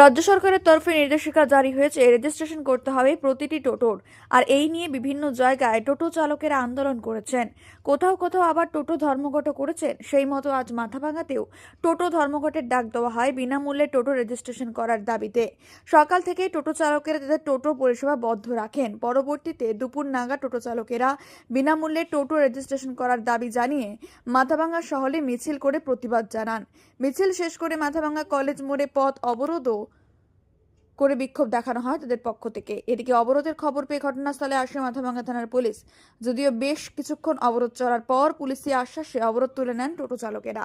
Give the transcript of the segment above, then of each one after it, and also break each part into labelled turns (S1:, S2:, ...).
S1: রাজ্য সরকারের তরফে নির্দেশিকা জারি হয়েছে রেজিস্ট্রেশন করতে হবে প্রতিটি টোটোর। আর এই নিয়ে বিভিন্ন জায়গায় টোটো চালকেরা আন্দোলন করেছেন। কোথাও কোথাও আবার টোটো ধর্মঘট করেছেন। সেই মতো আজ মাথাভাঙাতেও টোটো ধর্মঘটের ডাক দেওয়া হয় বিনামূল্যে টোটো রেজিস্ট্রেশন করার দাবিতে। সকাল থেকেই টোটো চালকেরা তাদের টোটো পরিষেবা বন্ধ রাখেন। পরবর্তীতে দুপুর নাগা টোটো চালকেরা বিনামূল্যে টোটো রেজিস্ট্রেশন করার দাবি জানিয়ে মাথাভাঙা শহরে মিছিল করে প্রতিবাদ জানান। মিছিল শেষ করে মাথাভাঙা কলেজ মোড়ে পথ অবরোধও করে বিক্ষোভ দেখানো হয় তাদের পক্ষ থেকে। এদিকে অবরোধের খবর পেয়ে ঘটনাস্থলে আসে মাথাভাঙ্গা থানার পুলিশ। যদিও বেশ কিছুক্ষণ অবরোধ চলার পর পুলিশি আশ্বাসে অবরোধ তুলে নেন টোটো চালকেরা।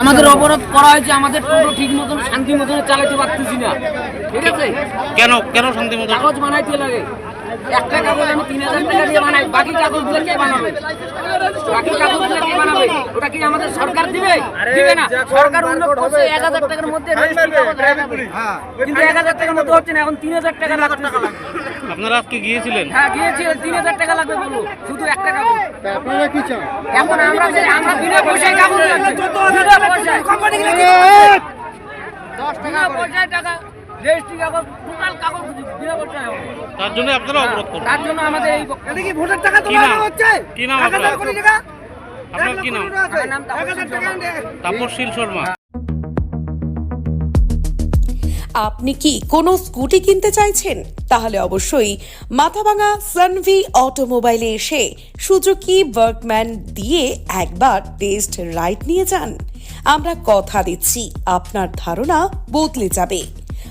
S2: আমাদের অবরোধ করা হয়েছে আমাদের টোটো ঠিক মতন শান্তি মতন চালাতে পারতেছি না। ঠিক আছে?
S3: কেন কেন শান্তি মতন?
S2: কাগজ বানাইতে লাগে। একটা কাগজ আমি তিন হাজার টাকা দিয়ে বানাই বাকি কাগজগুলো কে বানাবে? বাকি কাগজগুলো কে বানাবে? ওটা কি আমাদের সরকার দিবে? দিবে না। সরকার উল্লেখ করছে এক হাজার টাকার মধ্যে কাগজ হয়ে যাবে। কিন্তু এক হাজার টাকার মধ্যে হচ্ছে না এখন তিন হাজার টাকা লাগবে।
S3: আপনারা আজকে গিয়েছিলেন?
S2: হ্যাঁ গিয়েছি তিন হাজার টাকা লাগবে বলব শুধু একটা কাগজ।
S4: আপনারা কি চান?
S2: এখন আমরা আমরা বিনা পয়সায় কাগজ লাগছে বিনা পয়সায় বিনা পয়সায় টাকা রেজিস্ট্রি কাগজ টোটাল কাগজ বিনা পয়সায় হবে
S3: তার জন্য আপনারা অবরোধ করবেন
S2: তার জন্য আমাদের এই
S5: এটা কি ভোটের টাকা তোলা হচ্ছে?
S3: কি নাম আপনার? কি নাম। তাপসশীল শর্মা।
S6: আপনি কি কোনো স্কুটি কিনতে চাইছেন? তাহলে অবশ্যই মাথাভাঙা সানভি অটোমোবাইলে এসে সুজুকি ওয়ার্কম্যান দিয়ে একবার টেস্ট রাইড নিয়ে যান। আমরা কথা দিচ্ছি আপনার ধারণা বদলে যাবে।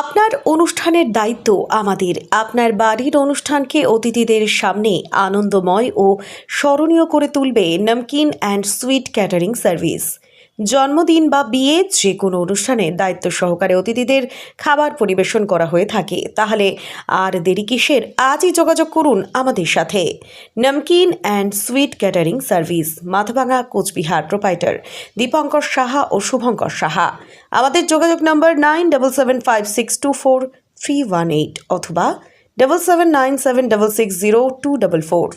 S6: আপনার অনুষ্ঠানের দায়িত্ব আমাদের। আপনার বাড়ির অনুষ্ঠানকে অতিথিদের সামনে আনন্দময় ও স্মরণীয় করে তুলবে Namkeen and sweet catering service. জন্মদিন বা বিয়ে যে কোনো অনুষ্ঠানে দায়িত্ব সহকারে অতিথিদের খাবার পরিবেশন করা হয়ে থাকে। তাহলে আর দেরি কিসের? আজই যোগাযোগ করুন আমাদের সাথে। Namkeen and sweet catering service Mathabhanga Cooch Behar, proprietor, Dipankar Saha ও শুভঙ্কর সাহা। আমাদের যোগাযোগ নম্বর nine double seven five six two four three one eight অথবা double seven nine seven double six zero two double four.